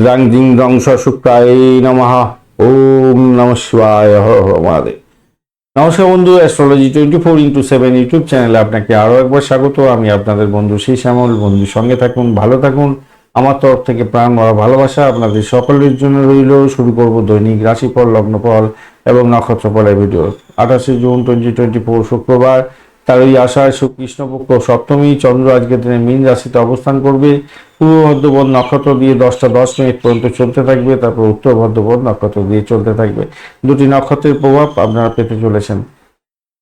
দ্রাং দিং দং শুক্রায় নমঃ ওম নম শিবায় মহাদেব নমস্কার বন্ধু astrology twenty four into seven YouTube চ্যানেলে আপনাকে আরও একবার স্বাগত। আমি আপনাদের বন্ধু শ্রী শ্যামল বন্ধুর সঙ্গে থাকুন, ভালো থাকুন। আমার তরফ থেকে প্রাণ ভরা ভালোবাসা আপনাদের সকলের জন্য রইল। শুরু করব দৈনিক রাশিফল, লগ্নফল এবং নক্ষত্রফলের ভিডিও আঠাশে জুন টোয়েন্টি টোয়েন্টি ফোর শুক্রবার। তার ওই শু- কৃষ্ণপক্ষ সপ্তমী চন্দ্র আজকের দিনে মীন রাশিতে অবস্থান করবে। পূর্ব ভদ্রপদ নক্ষত্র দিয়ে দশটা দশ মিনিট পর্যন্ত চলতে থাকবে, তারপর উত্তর ভদ্রপদ নক্ষত্র দিয়ে চলতে থাকবে। দুটি নক্ষত্রের প্রভাব আপনারা পেতে চলেছেন।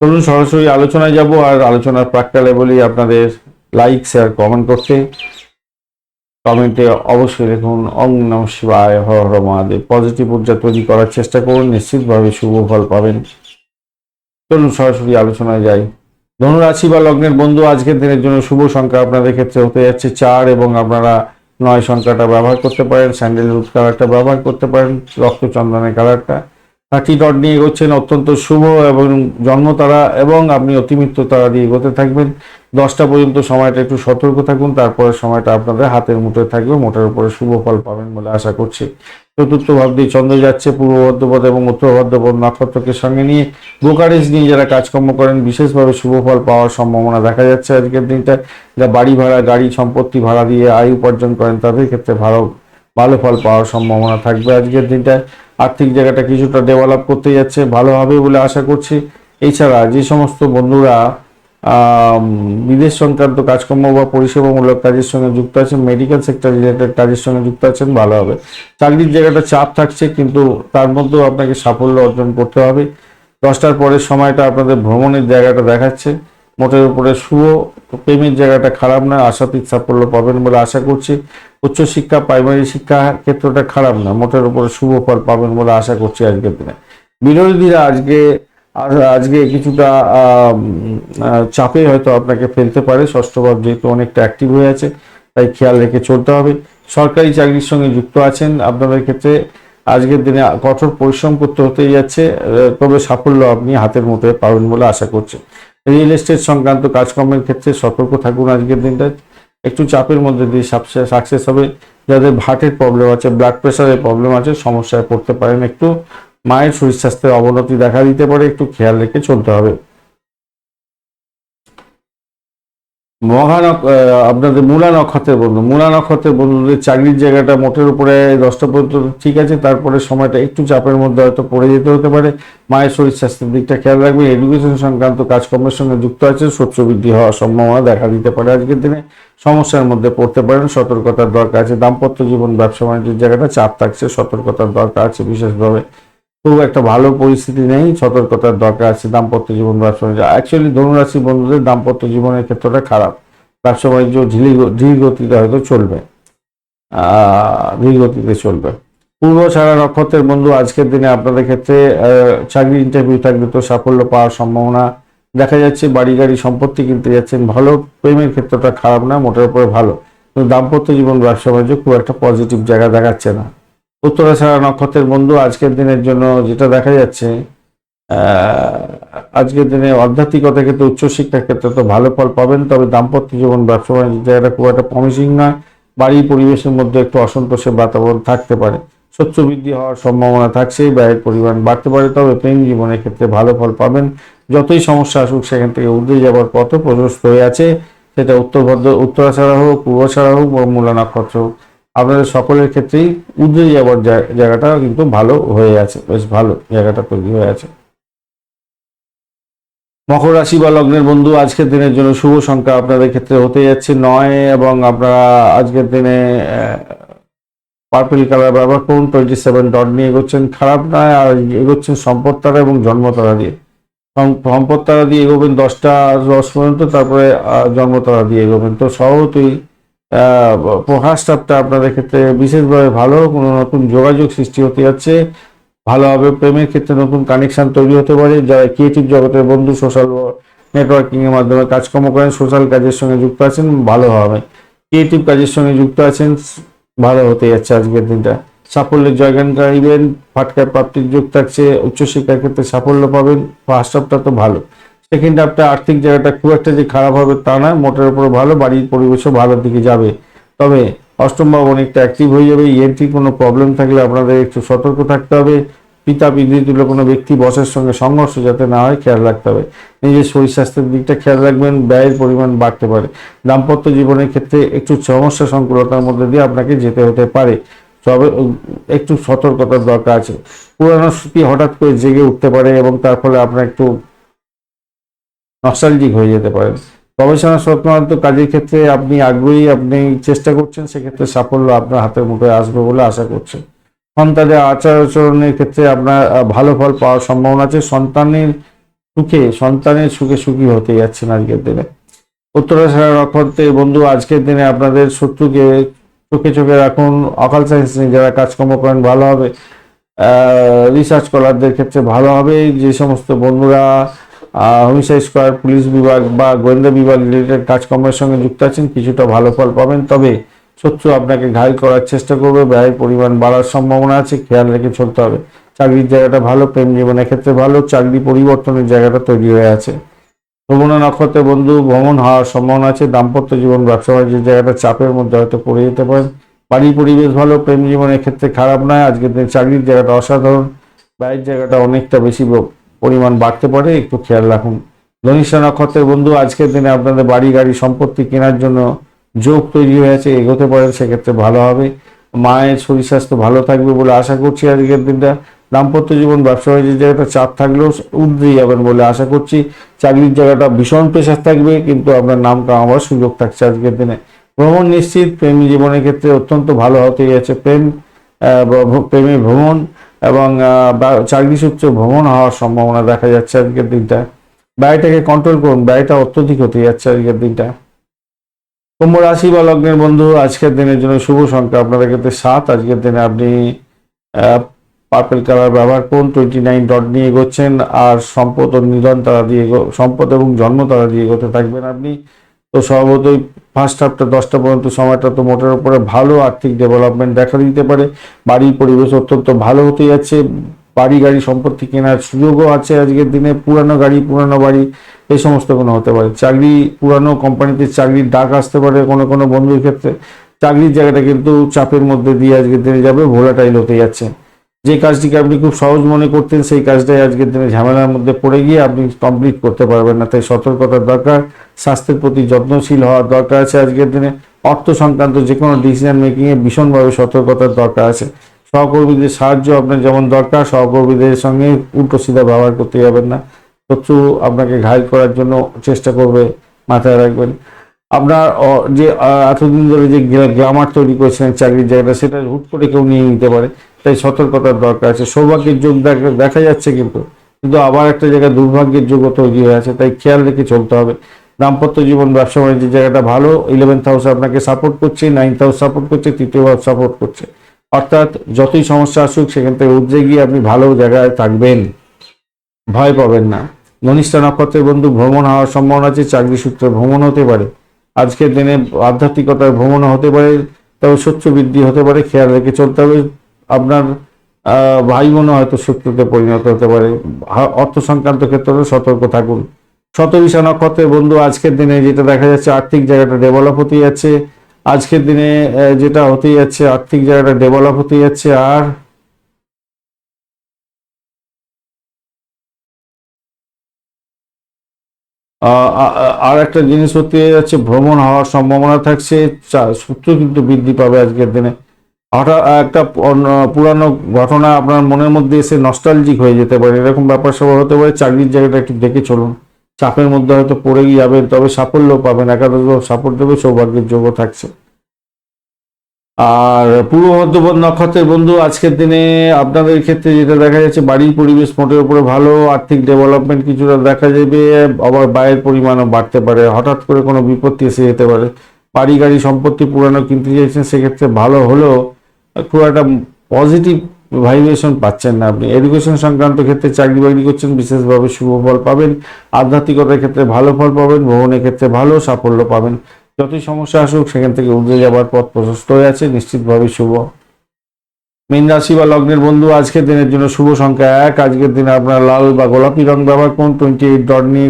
চলুন সরাসরি আলোচনায় যাব, আর আলোচনার প্রাককালে বলি আপনাদের লাইক, শেয়ার, কমেন্ট করতে। কমেন্টে অবশ্যই দেখুন অং নম শিবায় হর হর মহাদেব। পজিটিভ ঊর্জা তৈরি করার চেষ্টা করুন, নিশ্চিতভাবে শুভ ফল পাবেন। চলুন সরাসরি আলোচনায় যাই। ধনুরাশি বা লগ্নের বন্ধু আজকের দিনের জন্য শুভ সংখ্যা আপনাদের ক্ষেত্রে হতে যাচ্ছে চার এবং আপনারা নয় সংখ্যাটা ব্যবহার করতে পারেন স্যান্ডেলউড কালারটা ব্যবহার করতে পারেন, রক্তচন্দনের কালারটা। থার্টি ডট নিয়ে এগোচ্ছেন, অত্যন্ত শুভ এবং জন্মতারা এবং আপনি অতিমিত্র তারা দিয়ে এগোতে থাকবেন। দশটা পর্যন্ত সময়টা একটু সতর্ক থাকুন, তারপরে সময়টা আপনাদের হাতের মুঠোয় থাকবে, মোটার উপরে শুভ ফল পাবেন বলে আশা করছি। চতুর্থ ভাব দিয়ে চন্দ্র যাচ্ছে পূর্ব ভদ্রপদ এবং উত্তর ভদ্রপদ নক্ষত্রকে সঙ্গে নিয়ে। ব্রোকারেজ নিয়ে যারা কাজকর্ম করেন, বিশেষভাবে শুভ ফল পাওয়ার সম্ভাবনা দেখা যাচ্ছে আজকের দিনটা। যা বাড়ি ভাড়া, গাড়ি সম্পত্তি ভাড়া দিয়ে আয় উপার্জন করেন, তাদের ক্ষেত্রে ভালো ভালো ফল পাওয়ার সম্ভাবনা থাকবে আজকের দিনটায় আর্থিক জায়গাটা কিছুটা ডেভেলপ করতে যাচ্ছে, ভালো হবে বলে আশা করছি। এছাড়া যে সমস্ত বন্ধুরা বিদেশ সংক্রান্ত কাজকর্ম বা পরিষেবামূলক কাজের সঙ্গে যুক্ত আছেন মেডিকেল সেক্টর রিলেটেড কাজের সঙ্গে যুক্ত আছেন, ভালো হবে। চাকরির জায়গাটা চাপ থাকছে, কিন্তু তার মধ্যেও আপনাকে সাফল্য অর্জন করতে হবে। দশটার পরের সময়টা আপনাদের ভ্রমণের জায়গাটা দেখাচ্ছে। মোটের উপরে শুভ, প্রেমের জায়গাটা খারাপ না, আশাতীত সাফল্য পাবেন বলে আশা করছি। উচ্চশিক্ষা প্রাইমারি শিক্ষা ক্ষেত্রটা খারাপ না, মোটের উপরে শুভ ফল পাবেন বলে আশা করছি আজকের দিনে। বিরোধীরা আজকে আজ- আজকে কিছুটা চাপে হয়তো আপনাকে ফেলতে পারে ষষ্ঠ ভাব যেহেতু অনেকটা অ্যাক্টিভ হয়ে আছে, তাই খেয়াল রেখে চলতে হবে। সরকারি চাকরির সঙ্গে যুক্ত আছেন, আপনাদের ক্ষেত্রে আজকের দিনে কঠোর পরিশ্রম করতে হতেই যাচ্ছে তবে সাফল্য আপনি হাতের মুঠোয় পাবেন বলে আশা করছি। রিয়েল এস্টেট সংক্রান্ত কাজকর্মের ক্ষেত্রে সতর্ক থাকুন আজকের দিনটা একটু চাপের মধ্যে দিয়ে সাকসেস হবে। যাদের ভাটের প্রবলেম আছে ব্লাড প্রেশারের প্রবলেম আছে, সমস্যায় পড়তে পারেন একটু। মায়ের শরীর স্বাস্থ্যের অবনতি দেখা দিতে পারে একটু খেয়াল রেখে চলতে হবে। মহা নক- আহ, আপনাদের মূলা নক্ষত্রের বন্ধু মূলা নক্ষত্রের বন্ধুদের চাকরির জায়গাটা মোটের উপরে দশটা পর্যন্ত ঠিক আছে তারপরে সময়টা একটু চাপের মধ্যে হয়তো পড়ে যেতে হতে পারে। মায়ের শরীর স্বাস্থ্যের দিকটা খেয়াল রাখবে এডুকেশন সংক্রান্ত কাজকর্মের সঙ্গে যুক্ত আছে শস্য বৃদ্ধি হওয়ার সম্ভাবনা দেখা দিতে পারে আজকের দিনে। সমস্যার মধ্যে পড়তে পারেন সতর্কতার দরকার আছে দাম্পত্য জীবন ব্যবসা বাণিজ্যের জায়গাটা চাপ থাকছে সতর্কতার দরকার আছে বিশেষভাবে। খুব একটা ভালো পরিস্থিতি নেই, সতর্কতার দরকার আছে, দাম্পত্য জীবন ব্যবসা বাণিজ্য অ্যাকচুয়ালি ধনুরাশি বন্ধুদের দাম্পত্য জীবনের ক্ষেত্রটা খারাপ। ব্যবসা বাণিজ্য ঝিলি ধীর গতিতে হয়তো চলবে। ধীর গতিতে চলবে। পূর্ব ছাড়া নক্ষত্রের বন্ধু, আজকের দিনে আপনাদের ক্ষেত্রে চাকরি ইন্টারভিউ থাকলে তো সাফল্য পাওয়ার সম্ভাবনা দেখা যাচ্ছে। বাড়ি গাড়ি সম্পত্তি কিনতে যাচ্ছেন, ভালো প্রেমের ক্ষেত্রটা খারাপ না, মোটের উপরে ভালো। কিন্তু দাম্পত্য জীবন ব্যবসা বাণিজ্য খুব একটা পজিটিভ জায়গা দেখাচ্ছে না। উত্তরা ছাড়া নক্ষত্রের বন্ধু আজকের দিনের জন্য যেটা দেখা যাচ্ছে আজকের দিনে আধ্যাত্মিকতা ক্ষেত্রে উচ্চশিক্ষার ক্ষেত্রে তো ভালো ফল পাবেন, তবে দাম্পত্য জীবন, ব্যবসা বাণিজ্য জায়গাটা খুব একটা প্রমিসিং নয়। বাড়ির পরিবেশের মধ্যে একটু অসন্তোষের বাতাবরণ থাকতে পারে। শস্য বৃদ্ধি হওয়ার সম্ভাবনা থাকছে ব্যয়ের পরিমাণ বাড়তে পারে, তবে প্রেম জীবনের ক্ষেত্রে ভালো ফল পাবেন। যতই সমস্যা আসুক, সেখান থেকে উঠে যাওয়ার পথ প্রশস্ত হয়ে আছে। সেটা উত্তর উত্তরাছাড়া হোক পূর্ব ছাড়া হোক, বা মূলা নক্ষত্র হোক। আপনাদের সকলের ক্ষেত্রেই উদ্রে যাওয়ার জায়গাটা কিন্তু ভালো হয়ে আছে বেশ ভালো জায়গাটা তৈরি হয়ে আছে। মকর রাশি বা লগ্নের বন্ধু আজকের দিনের জন্য শুভ সংখ্যা আপনাদের ক্ষেত্রে হতে যাচ্ছে নয় এবং আপনারা আজকের দিনে পার্পল কালার ব্যবহার করুন টোয়েন্টি সেভেন ডট নিয়ে এগোচ্ছেন। খারাপ নয় আর এগোচ্ছেন সম্পদ তারা এবং জন্ম তারা দিয়ে। সম- সম্পদ তারা দিয়ে এগোবেন দশটা দশ পর্যন্ত তারপরে আহ, জন্ম তারা দিয়ে এগোবেন। তো সহজই প্রকাশটা আপনাদের ক্ষেত্রে বিশেষভাবে ভালো, কোনো নতুন যোগাযোগ সৃষ্টি হতে যাচ্ছে, ভালোভাবে প্রেমের ক্ষেত্রে নতুন কানেকশন তৈরি হতে পারে, যারা ক্রিয়েটিভ জগতের বন্ধু সোশ্যাল নেটওয়ার্কিং এর মাধ্যমে কাজকর্ম করেন সোশ্যাল কাজের সঙ্গে যুক্ত আছেন, ভালো হবে। ক্রিয়েটিভ কাজের সঙ্গে যুক্ত আছেন, ভালো হতে যাচ্ছে আজকের দিনটা। সাফল্যের জয়গান গাইবেন ফাটকায় প্রাপ্তির যোগ থাকছে, উচ্চশিক্ষার ক্ষেত্রে সাফল্য পাবেন ফার্স্ট হাফটা তো ভালো। সেকেন্ড হাফটা আর্থিক জায়গাটা খুব একটা যে খারাপ হবে তা না, মোটের উপরে ভালো, বাড়ির পরিবেশও ভালোর দিকে যাবে। তবে অষ্টম ভাব অনেকটা অ্যাক্টিভ হয়ে যাবে ইএনটি কোনো প্রবলেম থাকলে আপনাদের একটু সতর্ক থাকতে হবে। পিতা বিদ্যুৎ কোনো ব্যক্তি বসের সঙ্গে সংঘর্ষ যাতে না হয়, খেয়াল রাখতে হবে। নিজের শরীর স্বাস্থ্যের দিকটা খেয়াল রাখবেন, ব্যয়ের পরিমাণ বাড়তে পারে। দাম্পত্য জীবনের ক্ষেত্রে একটু সমস্যা সংকুলতার মধ্যে দিয়ে আপনাকে যেতে হতে পারে। তবে একটু সতর্কতার দরকার আছে। পুরানো স্মৃতি হঠাৎ করে জেগে উঠতে পারে এবং তার ফলে আপনার একটু নস্টালজিক হয়ে যেতে পারেন। গবেষণা সংক্রান্ত কাজের ক্ষেত্রে আপনি আগ্রহী, আপনি চেষ্টা করছেন, সেক্ষেত্রে সাফল্য আপনার হাতের মুঠোয় আসবে বলে আশা করছেন সন্তানের আচার আচরণের ক্ষেত্রে আপনার ভালো ফল পাওয়ার সম্ভাবনা আছে। সন্তানের সুখে সন্তানের সুখে সুখী হতে যাচ্ছেন আজকের দিনে। উত্তরাশারা নক্ষত্রে বন্ধু, আজকের দিনে আপনাদের শত্রুকে চোখে চোখে রাখুন। অকাল সায়েন্স নিয়ে যারা কাজকর্ম করেন, ভালো হবে। রিসার্চ স্কলারদের ক্ষেত্রে ভালো হবে। যে সমস্ত বন্ধুরা হোমিসাইড স্কোয়ার পুলিশ বিভাগ বা গোয়েন্দা বিভাগ রিলেটেড কাজকর্মের সঙ্গে যুক্ত আছেন, কিছুটা ভালো ফল পাবেন। তবে শত্রু আপনাকে ঘায়ল করার চেষ্টা করবে ব্যয়ের পরিমাণ বাড়ার সম্ভাবনা আছে, খেয়াল রেখে চলতে হবে। চাকরির জায়গাটা ভালো, প্রেম জীবনের ক্ষেত্রে ভালো, চাকরি পরিবর্তনের জায়গাটা তৈরি হয়ে আছে। ভ্রমণ নক্ষত্রের বন্ধু ভ্রমণ হওয়ার সম্ভাবনা আছে, দাম্পত্য জীবন, ব্যবসা বাণিজ্যের জায়গাটা চাপের মধ্যে হয়তো পড়ে যেতে পারেন বাড়ির পরিবেশ ভালো, প্রেম জীবনের ক্ষেত্রে খারাপ নয়, আজকের দিন চাকরির জায়গাটা অসাধারণ, ব্যয়ের জায়গাটা অনেকটা বেশি পরিমাণ বাড়তে পারে, একটু খেয়াল রাখুন। ধনিষ্ঠা নক্ষত্রের বন্ধু, আজকের দিনে আপনাদের বাড়ি গাড়ি সম্পত্তি কেনার জন্য যোগ তৈরি হয়েছে এগোতে পারেন, সেক্ষেত্রে ভালো হবে। মায়ের শরীর স্বাস্থ্য ভালো থাকবে বলে আশা করছি আজকের দিনটা। দাম্পত্য জীবন, ব্যবসা বাণিজ্যের জায়গাটা চাপ থাকলেও উদ্রে যাবেন বলে আশা করছি। চাকরির জায়গাটা ভীষণ প্রেশার থাকবে, কিন্তু আপনার নাম কামাবার সুযোগ থাকছে আজকের দিনে। ভ্রমণ নিশ্চিত, প্রেমী জীবনের ক্ষেত্রে অত্যন্ত ভালো হতে যাচ্ছে প্রেম প্রেমে ভ্রমণ। এবং চাকরি সূত্রে ভ্রমণ হওয়ার সম্ভাবনা দেখা যাচ্ছে আজকের দিনটা ব্যয়টাকে কন্ট্রোল করুন ব্যয়টা অত্যধিক হতে যাচ্ছে আজকের দিনটা কুম্ভ রাশি বা লগ্নের বন্ধু, আজকের দিনের জন্য শুভ সংখ্যা আপনাদের ক্ষেত্রে সাত। আজকের দিনে আপনি পার্পেল কালার ব্যবহার করুন টোয়েন্টি নাইন ডট নিয়ে এগোচ্ছেন। আর সম্পদ ও নিধন তারা দিয়ে সম্পদ এবং জন্ম তারা দিয়ে এগোতে থাকবেন আপনি। তো স্বভাবতই ফার্স্ট হাফটা দশটা পর্যন্ত সময়টা তো মোটের উপরে ভালো আর্থিক ডেভেলপমেন্ট দেখা দিতে পারে। বাড়ির পরিবেশ অত্যন্ত ভালো হতে যাচ্ছে। বাড়ি গাড়ি সম্পত্তি কেনার সুযোগও আছে আজকের দিনে। পুরানো গাড়ি, পুরানো বাড়ি এই সমস্ত কোনো হতে পারে। চাকরি, পুরানো কোম্পানিতে চাকরির ডাক আসতে পারে কোনো কোনো বন্ধুর ক্ষেত্রে। চাকরির জায়গাটা কিন্তু চাপের মধ্যে দিয়ে আজকের দিনে যাবে ভোলাটাইল হতে যাচ্ছে। যে কাজটিকে আপনি খুব সহজ মনে করতেন, সেই কাজটাই আজকের দিনে ঝামেলার মধ্যে পড়ে গিয়ে আপনি কমপ্লিট করতে পারবেন না। তাই সতর্কতার দরকার, স্বাস্থ্যের প্রতি যত্নশীল হওয়ার দরকার আছে আজকের দিনে। অর্থ সংক্রান্ত যে কোনো ডিসিশন মেকিংয়ে ভীষণভাবে সতর্কতার দরকার আছে। সহকর্মীদের সাহায্য আপনার যেমন দরকার, সহকর্মীদের সঙ্গে উল্টো সিধা ব্যবহার করতে যাবেন না। শত্রু আপনাকে ঘায়ল করার জন্য চেষ্টা করবে, মাথায় রাখবেন। আপনার যে এতদিন ধরে যে গ্লামার তৈরি করেছিলেন চাকরির জায়গাটা, সেটা হুট করে কেউ নিয়ে নিতে পারে। তাই সতর্কতার দরকার আছে। সৌভাগ্যের যোগ দেখা যাচ্ছে কিন্তু। কিন্তু আবার একটা জায়গায় দুর্ভাগ্যের যোগও তৈরি হয়ে আছে। তাই খেয়াল রেখে চলতে হবে। দাম্পত্য জীবন, ব্যবসা বাণিজ্যের জায়গাটা ভালো। ইলেভেন্থ হাউস আপনাকে সাপোর্ট করছে নাইন্থ হাউস সাপোর্ট করছে, তৃতীয় হাউস সাপোর্ট করছে। অর্থাৎ যতই সমস্যা আসুক, সেখান থেকে উদ্রে গিয়ে আপনি ভালো জায়গায় থাকবেন। ভয় পাবেন না। ঘনিষ্ঠা নক্ষত্রের বন্ধু ভ্রমণ হওয়ার সম্ভাবনা আছে। চাকরি সূত্রে ভ্রমণ হতে পারে। আজকের দিনে আধ্যাত্মিকতার ভ্রমণ হতে পারে। তবে শত্রু বৃদ্ধি হতে পারে। খেয়াল রেখে চলতে হবে। আপনার ভাই বোনও হয়তো শত্রুতে পরিণত হতে পারে। অর্থ সংক্রান্ত ক্ষেত্রে সতর্ক থাকুন। শতবিশা নক্ষত্রের বন্ধু আজকের দিনে যেটা দেখা যাচ্ছে আর্থিক জায়গাটা ডেভেলপ হতে যাচ্ছে। আজকের দিনে যেটা হতে যাচ্ছে আর্থিক জায়গাটা ডেভেলপ হতে যাচ্ছে। আর আর একটা জিনিস হতে যাচ্ছে, ভ্রমণ হওয়ার সম্ভাবনা থাকছে। সূত্র কিন্তু বৃদ্ধি পাবে আজকের দিনে। হঠাৎ একটা পুরানো ঘটনা আপনার মনের মধ্যে এসে নস্টালজিক হয়ে যেতে পারে। এরকম ব্যাপার স্যাপার হতে পারে, চাকরির জায়গাটা একটু দেখে চলুন। চাপের মধ্যে হয়তো পড়ে যাবেন, তবে সাফল্য পাবেন, একাদশ সাপোর্ট দেবে, সৌভাগ্যের যোগও থাকছে। আর পূর্ব মধ্যপদ নক্ষত্রের বন্ধু, আজকের দিনে আপনাদের ক্ষেত্রে যেটা দেখা যাচ্ছে, বাড়ির পরিবেশ মোটের উপরে ভালো, আর্থিক ডেভেলপমেন্ট কিছুটা দেখা যাবে, আবার ব্যয়ের পরিমাণও বাড়তে পারে। হঠাৎ করে কোনো বিপত্তি এসে যেতে পারে। বাড়ি গাড়ি সম্পত্তি পুরানো কিনতে চাইছেন, সেক্ষেত্রে ভালো হলেও খুব একটা পজিটিভ ভাইব্রেশন পাচ্ছেন না আপনি। এডুকেশন সংক্রান্ত ক্ষেত্রে চাকরি বাকরি করছেন বিশেষভাবে শুভ ফল পাবেন। আধ্যাত্মিকতার ক্ষেত্রে ভালো ফল পাবেন ভ্রমণের ক্ষেত্রে ভালো সাফল্য পাবেন। যতই সমস্যা আসুক সেখান থেকে উঠে যাবার পথ প্রশস্ত হয়ে আছে নিশ্চিতভাবে শুভ। মীন রাশি বা লগ্নের বন্ধু আজকের দিনের জন্য শুভ সংখ্যা এক। আজকের দিনে আপনার লাল বা গোলাপি রং ব্যবহার করুন টোয়েন্টি এইট ডট নিয়ে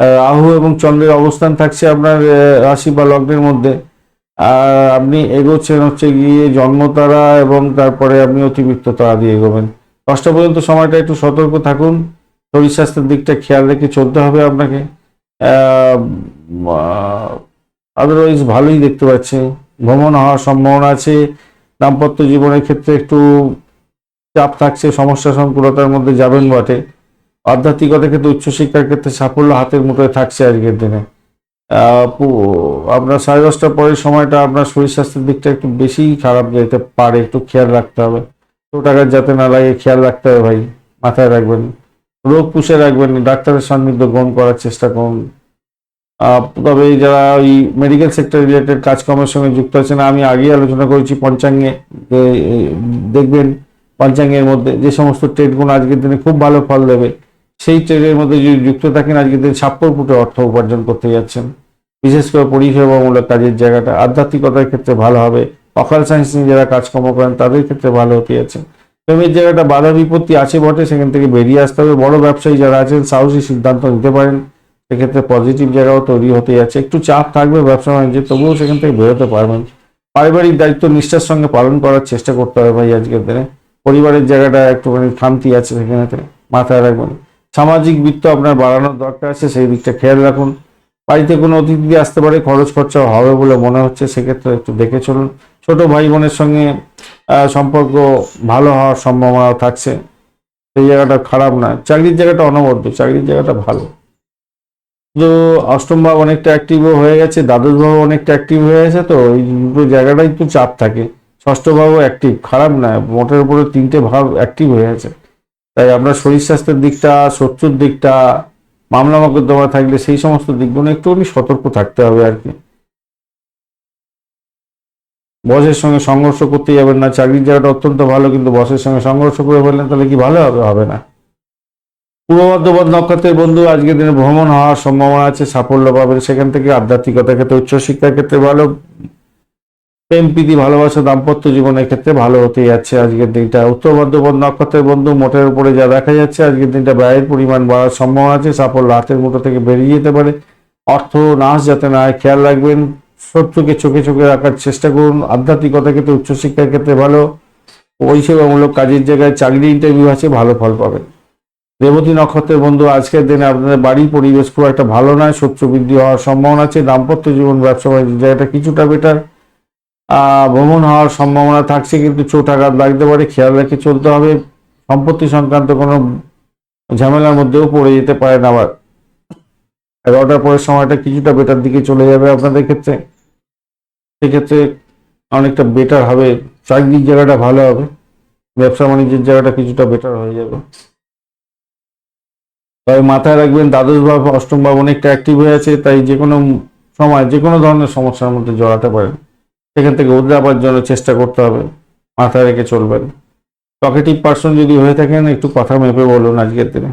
আহ, রাহু এবং চন্দ্রের অবস্থান থাকছে আপনার রাশি বা লগ্নের মধ্যে। আর আপনি এগোচ্ছেন হচ্ছে গিয়ে জন্মতারা এবং তারপরে আপনি অতিরিক্ত তারা দিয়ে এগোবেন। দশটা পর্যন্ত সময়টা একটু সতর্ক থাকুন। শরীর স্বাস্থ্যের দিকটা খেয়াল রেখে চলতে হবে আপনাকে। আদারওয়াইজ ভালোই দেখতে পাচ্ছি। ভ্রমণ হওয়ার সম্ভাবনা আছে। দাম্পত্য জীবনের ক্ষেত্রে একটু চাপ থাকছে, সমস্যা সংকুলতার মধ্যে যাবেন বটে। আধ্যাত্মিকতার ক্ষেত্রে, উচ্চশিক্ষার ক্ষেত্রে সাফল্য হাতের মুঠোয় থাকছে আজকের দিনে। আপনার সাড়ে দশটার পরের সময়টা আপনার শরীর স্বাস্থ্যের দিকটা একটু বেশি খারাপ যেতে পারে, একটু খেয়াল রাখতে হবে। তো টাকার যাতে না লাগে, খেয়াল রাখতে হবে ভাই, মাথায় রাখবেন। রোগ পুষে রাখবেন, ডাক্তারের সান্নিধ্য গ্রহণ করার চেষ্টা করুন। তবে যারা ওই মেডিকেল সেক্টর রিলেটেড কাজকর্মের সঙ্গে যুক্ত আছেন, আমি আগেই আলোচনা করেছি পঞ্চাঙ্গে দেখবেন, পঞ্চাঙ্গের মধ্যে যে সমস্ত ট্রেডগুলো আজকের দিনে খুব ভালো ফল দেবে। সেই ট্রেডের মধ্যে যদি যুক্ত থাকেন আজকের দিন সাপ্পর ফুটে অর্থ উপার্জন করতে যাচ্ছেন। বিশেষ করে পরিষেবামূলক কাজের জায়গাটা, আধ্যাত্মিকতার ক্ষেত্রে ভালো হবে। অকাল সায়েন্স নিয়ে যারা কাজকর্ম করেন, তাদের ক্ষেত্রে ভালো হতে যাচ্ছে। প্রেমের জায়গাটা বাধা বিপত্তি আছে বটে, সেখান থেকে বেরিয়ে আসতে হবে। বড় ব্যবসায়ী যারা আছেন, সাহসী সিদ্ধান্ত নিতে পারেন। সেক্ষেত্রে পজিটিভ জায়গাও তৈরি হতে যাচ্ছে। একটু চাপ থাকবে ব্যবসা বাণিজ্যে, তবুও সেখান থেকে বেরোতে পারবেন। পারিবারিক দায়িত্ব নিষ্ঠার সঙ্গে পালন করার চেষ্টা করতে হবে ভাই আজকের দিনে। পরিবারের জায়গাটা একটুখানি শান্তি আছে সেখানেতে মাথায় রাখবেন। সামাজিক বৃত্ত আপনার বাড়ানোর দরকার আছে, সেই দিকটা খেয়াল রাখুন। বাড়িতে কোনো অতিথি আসতে পারে, খরচ খরচা হবে বলে মনে হচ্ছে, সেক্ষেত্রে একটু দেখে চলুন। ছোট ভাই বোনের সঙ্গে সম্পর্ক ভালো হওয়ার সম্ভাবনা থাকছে। সেই জায়গাটা খারাপ না, চাকরির জায়গাটা অনবদ্য, চাকরির জায়গাটা ভালো। তো অষ্টম ভাব অনেকটা অ্যাক্টিভও হয়ে গেছে, দ্বাদশ ভাব অনেকটা অ্যাক্টিভ হয়ে গেছে, তো এই দুটো জায়গাটাই একটু চাপ থাকে। ষষ্ঠ ভাবও অ্যাক্টিভ খারাপ না, মোটের উপরে তিনটে ভাব অ্যাক্টিভ হয়ে গেছে। তাই আপনার শরীর স্বাস্থ্যের দিকটা, শত্রুর দিকটা, মামলা মকদ্দমা থাকলে সেই সমস্ত দিকগুলো একটুখানি সতর্ক থাকতে হবে আর কি। বসের সঙ্গে সংঘর্ষ করতে যাবেন না, চাকরির জায়গাটা অত্যন্ত ভালো, কিন্তু বসের সঙ্গে সংঘর্ষ করে ফেললেন তাহলে কি ভালো হবে? হবে না। পূর্ব বর্ধমান নক্ষত্রের বন্ধু, আজকের দিনে ভ্রমণ হওয়ার সম্ভাবনা আছে, সাফল্য পাবেন। সেখান থেকে আধ্যাত্মিকতার ক্ষেত্রে, উচ্চশিক্ষার ক্ষেত্রে ভালো প্রেম, প্রীতি, ভালোবাসা, দাম্পত্য জীবনের ক্ষেত্রে ভালো হতে যাচ্ছে আজকের দিনটা। উত্তর বর্ধমান নক্ষত্রের বন্ধু, মোটের উপরে যা দেখা যাচ্ছে আজকের দিনটা ব্যয়ের পরিমাণ বাড়ার সম্ভাবনা আছে। সাফল্য হাতের মুঠো থেকে বেরিয়ে যেতে পারে। অর্থ নাশ যাতে না হয়, খেয়াল রাখবেন। শত্রুকে চোখে চোখে রাখার চেষ্টা করুন। আধ্যাত্মিকতার ক্ষেত্রে, উচ্চশিক্ষার ক্ষেত্রে ভালো। পরিষেবামূলক কাজের জায়গায় চাকরি ইন্টারভিউ আছে, ভালো ফল পাবেন। রেবতী নক্ষত্রের বন্ধু, আজকের দিনে আপনাদের বাড়ির পরিবেশ খুব একটা ভালো নয়। শত্রু বৃদ্ধি হওয়ার সম্ভাবনা আছে। দাম্পত্য জীবন ব্যবসা বাণিজ্য জায়গাটা কিছুটা বেটার ভ্রমণ হওয়ার সম্ভাবনা থাকছে, কিন্তু চোট আঘাত লাগতে পারে। খেয়াল রেখে চলতে হবে। সম্পত্তি সংক্রান্ত কোনো ঝামেলার মধ্যেও পড়ে যেতে পারেন আবার। এগারোটার পরের সময়টা কিছুটা বেটার দিকে চলে যাবে আপনাদের ক্ষেত্রে। সেক্ষেত্রে অনেকটা বেটার হবে। চাকরির জায়গাটা ভালো হবে। ব্যবসা বাণিজ্যের জায়গাটা কিছুটা বেটার হয়ে যাবে। তবে মাথায় রাখবেন, দ্বাদশ ভাব অষ্টম ভাব অনেকটা অ্যাক্টিভ হয়ে আছে, তাই যে কোনো সময় যে কোনো ধরনের সমস্যার মধ্যে জড়াতে পারেন। সেখান থেকে উদ্রাবার জন্য চেষ্টা করতে হবে, মাথায় রেখে চলবেন। টকেটিভ পার্সন যদি হয়ে থাকেন, একটু কথা মেপে বলুন আজকের দিনে।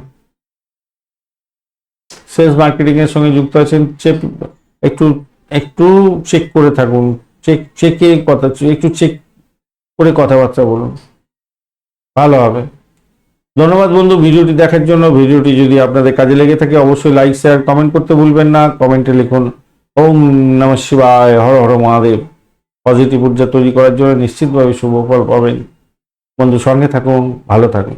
সেলস মার্কেটিং এর সঙ্গে যুক্ত আছেন চেক একটু একটু চেক করে থাকুন চেক চেকে কথা, একটু চেক করে কথাবার্তা বলুন। ভালো হবে। ধন্যবাদ বন্ধু, ভিডিওটি দেখার জন্য। ভিডিওটি যদি আপনাদের কাজে লেগে থাকে, অবশ্যই লাইক শেয়ার কমেন্ট করতে ভুলবেন না। কমেন্টে লিখুন, ওম নম শিবায়, হর হর মহাদেব। পজিটিভ ঊর্জা তৈরি করার জন্য নিশ্চিতভাবে শুভ পাবেন। বন্ধু সঙ্গে থাকুন ভালো থাকুন।